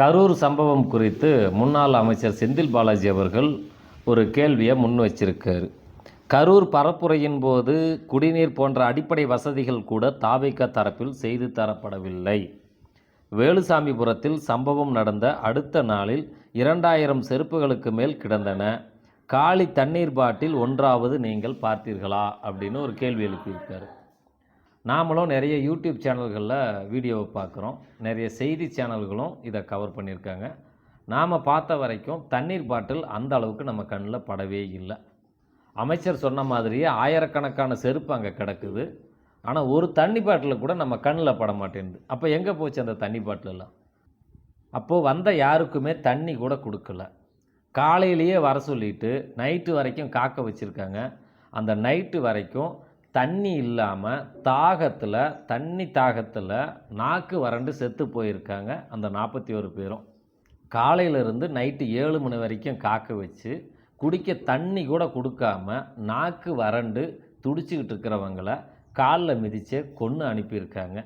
கரூர் சம்பவம் குறித்து முன்னாள் அமைச்சர் செந்தில் பாலாஜி அவர்கள் ஒரு கேள்வியை முன் வச்சிருக்கார். கரூர் பரப்புரையின் போது குடிநீர் போன்ற அடிப்படை வசதிகள் கூட தாவிக தரப்பில் செய்து தரப்படவில்லை. வேலுசாமிபுரத்தில் சம்பவம் நடந்த அடுத்த நாளில் இரண்டாயிரம் செருப்புகளுக்கு மேல் கிடந்தன. காலி தண்ணீர் பாட்டில் ஒன்றாவது நீங்கள் பார்த்தீர்களா? அப்படின்னு ஒரு கேள்வி எழுப்பியிருக்காரு. நாமளும் நிறைய யூடியூப் சேனல்களில் வீடியோவை பார்க்குறோம். நிறைய செய்தி சேனல்களும் இதை கவர் பண்ணியிருக்காங்க. நாம் பார்த்த வரைக்கும் தண்ணீர் பாட்டில் அந்த அளவுக்கு நம்ம கண்ணில் படவே இல்லை. அமைச்சர் சொன்ன மாதிரியே ஆயிரக்கணக்கான செருப்பு அங்கே கிடக்குது. ஆனால் ஒரு தண்ணி பாட்டில் கூட நம்ம கண்ணில் பட மாட்டேங்குது. அப்போ எங்கே போச்சு அந்த தண்ணி பாட்டிலெல்லாம்? அப்போது வந்த யாருக்குமே தண்ணி கூட கொடுக்கல. காலையிலேயே வர சொல்லிட்டு நைட்டு வரைக்கும் காக்க வச்சுருக்காங்க. அந்த நைட்டு வரைக்கும் தண்ணி இல்லாமல் தாகத்தில் தண்ணி தாகத்தில் நாக்கு வறண்டு செத்து போயிருக்காங்க அந்த நாற்பத்தி ஒரு பேரும். காலையிலேருந்து நைட்டு ஏழு மணி வரைக்கும் காக்க வச்சு குடிக்க தண்ணி கூட கொடுக்காம நாக்கு வறண்டு துடிச்சிக்கிட்டு இருக்கிறவங்கள காலில் மிதிச்சே கொன்று அனுப்பியிருக்காங்க.